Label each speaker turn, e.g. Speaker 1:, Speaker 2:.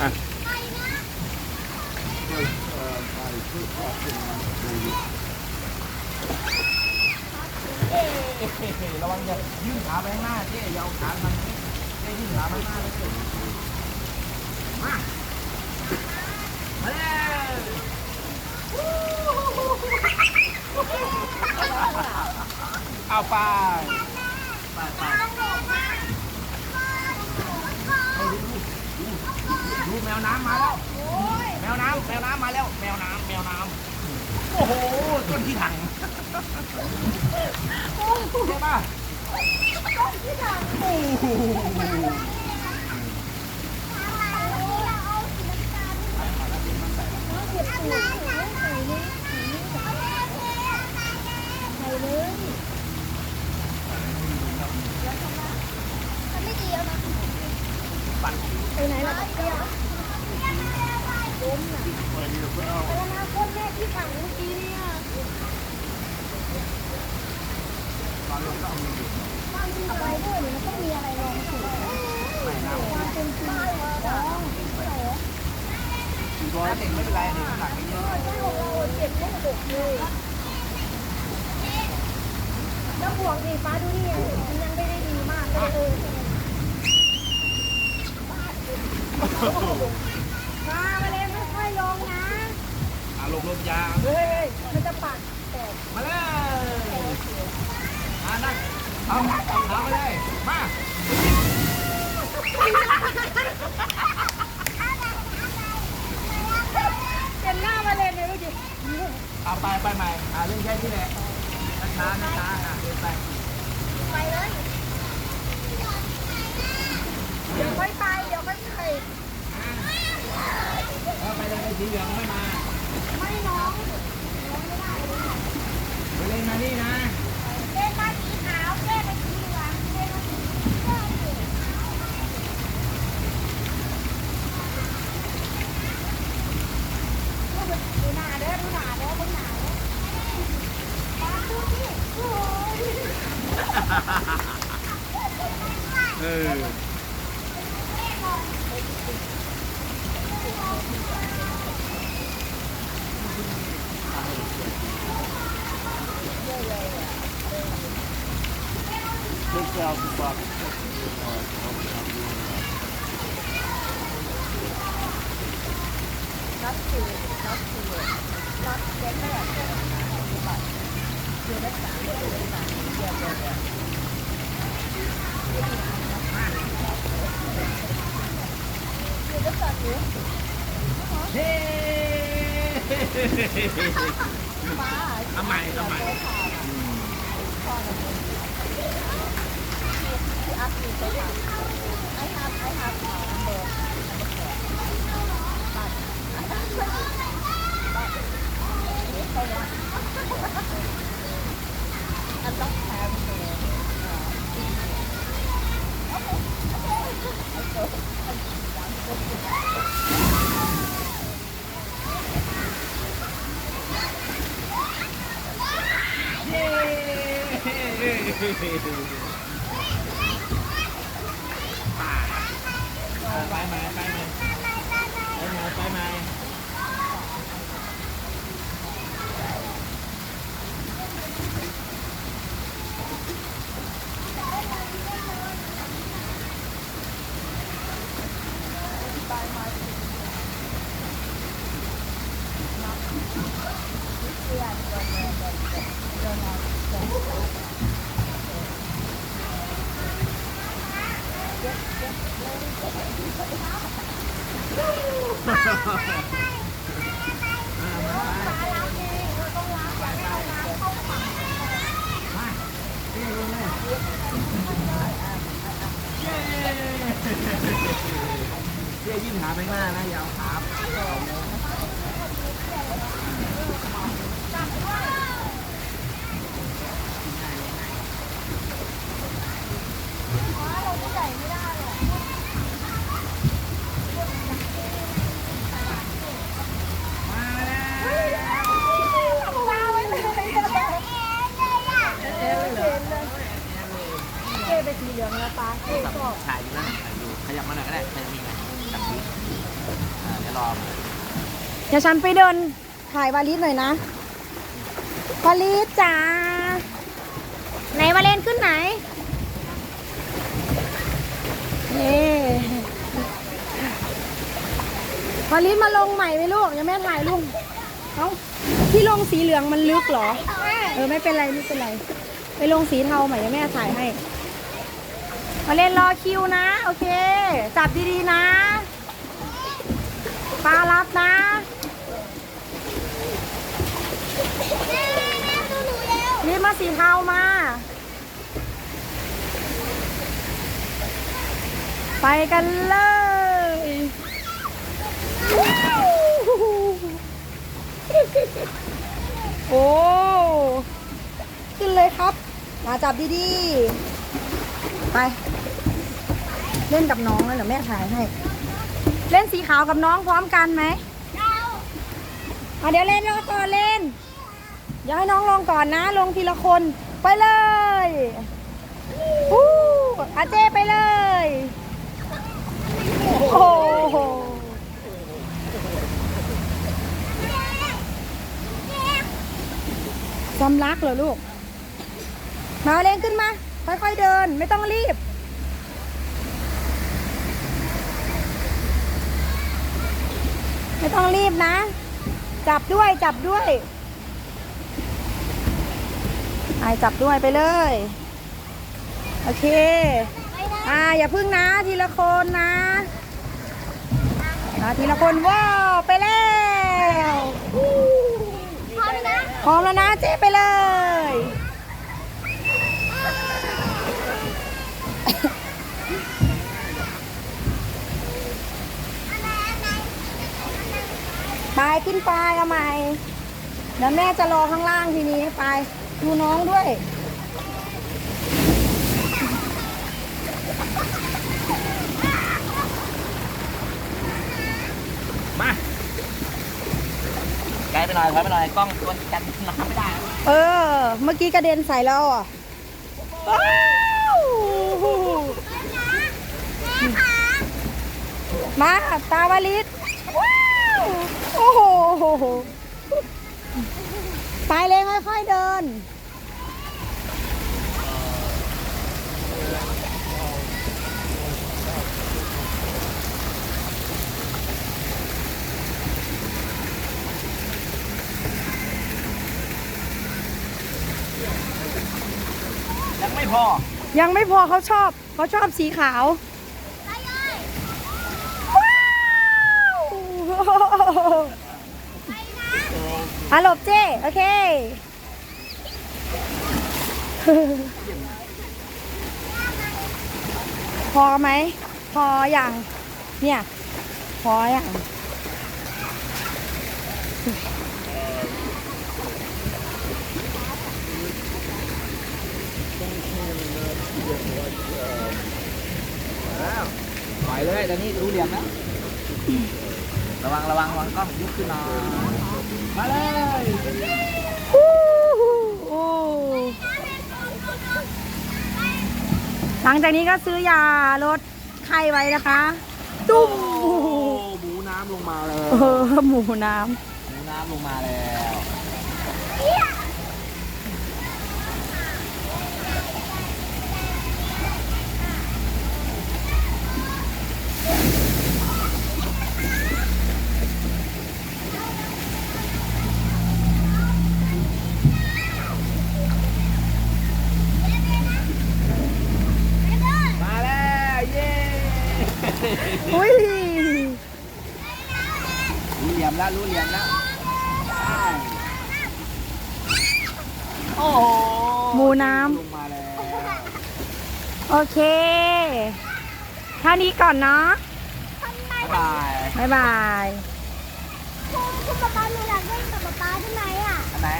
Speaker 1: อะ
Speaker 2: ระวังอย่ายื่นขาไปข้างหน้าเจ๊อย่าเอาขามันเจ๊ยื่นขาไปข้างหน้าเลยเจ๊มา มาเลยเอาไปไปดูแม วน้ำมาแล้วแมวน้ำแมวน้ำมาแล้วแมวน้ำแมวน้ำโอ้โหต้นที่ถังใช่ป่ะโอ้โหปั่น
Speaker 3: ไปไหนล่ะเตี้ยล้มน่ะแล้ว นะโคตแม่ที่ขังเมื่อกี้เนี่ย
Speaker 2: ตอนลงก็เอามือยู่
Speaker 3: มันมีอะไรด้วยเนี่ยมันต้องมีอะไรรองสูง
Speaker 2: ไม่น้ำ
Speaker 3: ความเป็นจริงร้องโอ้
Speaker 2: ร้อยเด็กไม่เป็นไรเด็กน้ำหนักไม่เยอะ
Speaker 3: ใช่ของเราเจ็บไม่หกเลยแล้วห่วงดีฟ้าดูนี่มันยังไม่ได้ดีมากเลยเออฟ้ามาเลยไม่ค่อยลงนะ
Speaker 2: อะลงลมยา
Speaker 3: เฮ้ยมันจะปัดแตก
Speaker 2: มาเลย มานั่งเอาเอาขาไปเลย มา
Speaker 3: เป็นหน้ามาเลยเนี่ยเมื่อกี้
Speaker 2: เอาไปไปใหม่อะเรื่องแค่นี้แหละช้าๆช้าๆอะเดินไป
Speaker 3: ไปเลยเดี๋ยวค่อยไปเดี๋ยวค่อยไป
Speaker 2: เอาไปเลยไอ้สีเหลืองไม่มา
Speaker 3: ไม่น้อง
Speaker 2: ไป เล่นมานี่นะ
Speaker 3: เล่นมาสีขาวเล่นมาสีเหลืองเล่นมาสีเล่นสีดูหนาเด้อ นาเด้อดูหนาเด้อมาดูนี่โอ้ย
Speaker 1: เออ
Speaker 3: นัดคือนั้า
Speaker 2: ทำไมทำไม
Speaker 3: อัพมีไปถาม I have I have number number four but but
Speaker 2: À, ไปไหมไปไเจ๊ยื่นขาไปข้างหน้านะย่าเอาขา
Speaker 3: เราใส่ไม่ได้หรอก
Speaker 2: มาแล้ว
Speaker 3: วางไว้เลยเจ๊ไปสีเหลืองแล้วป้าเจ๊ก็
Speaker 2: ถ่ายอยู่นั่นถ่ายอยู่ขยับมาหน่อยก็ได้ขยับมีไหมจับทีลอง
Speaker 3: เดี๋ยวฉันไปเดินถ่ายวาลิสหน่อยนะวาลิสจ๋าไหนวาเลนขึ้นไหน เย้วาลิสมาลงใหม่ไหมลูกยังไม่ถ่ายลูกเอ้าที่ลงสีเหลืองมันลึกเหรอ เออไม่เป็นไรไม่เป็นไร ไปลงสีเทาใหม่ยังแม่ถ่ายให้มาเล่นรอคิวนะ โอเค จับดีๆนะปลารับนะรีบมาสีเทามา ไปกันเลยว้าวโอ้ขึ้นเลยครับ มาจับดีๆ ไป เล่นกับน้องเลยเหรอแม่ถ่ายให้ เล่นสีขาวกับน้องพร้อมกันไหมอะเดี๋ยวเล่นแล้วก่อนเล่น เดี๋ยวให้น้องลงก่อนนะ ลงทีละคน ไปเลยวู้อาเจ้ไปเลย โอ้โหสำลักเหรอลูก มาเล่นขึ้นมา ค่อยๆเดิน ไม่ต้องรีบ ไม่ต้องรีบนะ จับด้วยจับด้วยไอจับด้วยไปเลย โอเค อ่าอย่าพึ่งนะทีละคนนะ ทีละคนว้าวไปแล้วพร้อมแล้วนะเจ๊ไปเลยไปขึ้นไปเอาใหม่เดี๋ยวแม่จะรอข้างล่างทีนี้ไปดูน้องด้วย
Speaker 2: มาไกลไป หน่อยถอยไปหน่อยกล้องตัวกันน้ำไม่ได้
Speaker 3: เออ เมื่อกี้กระเด็นใส่เราอะว้าวมาตาวาลิศว้าวโอ้โห ไปเลยค่อยๆเดิน
Speaker 2: พอ
Speaker 3: ยังไม่พอเขาชอบเขาชอบสีขาวว้าวอะหลบเจ้โอเคพอไหมพออย่างเนี่ย พออย่าง
Speaker 2: อยเลยตอนนี้รู้เหลี่ยมแล้ว ระวังระวังระวังกล้องยุบขึ้นหน่อยมาเลย
Speaker 3: ฮู้ฮู้โอ้หลังจากนี้ก็ซื้อยาลดไข้ไว้นะคะ ตุ้ม
Speaker 2: หมูน้ำลงมาเลย
Speaker 3: เออหมูน้
Speaker 2: หมูน้ำลงมาแล้ว มาแล้วเย้ำ
Speaker 3: อุ้ย
Speaker 2: รู้เหลี่ยมแล้วรู้เหลี่ยมแล้วไปโอ้โห
Speaker 3: หมูน้
Speaker 2: ลงมาแล้วำ
Speaker 3: โอเค เท่านี้ก่อนเนาะ
Speaker 2: บ๊ายบาย
Speaker 3: บ๊ายบาย
Speaker 1: คุณป๊าป๊าหนูอยากเล่นกับป๊าป๊าได้ไหมอะ
Speaker 2: อันไหน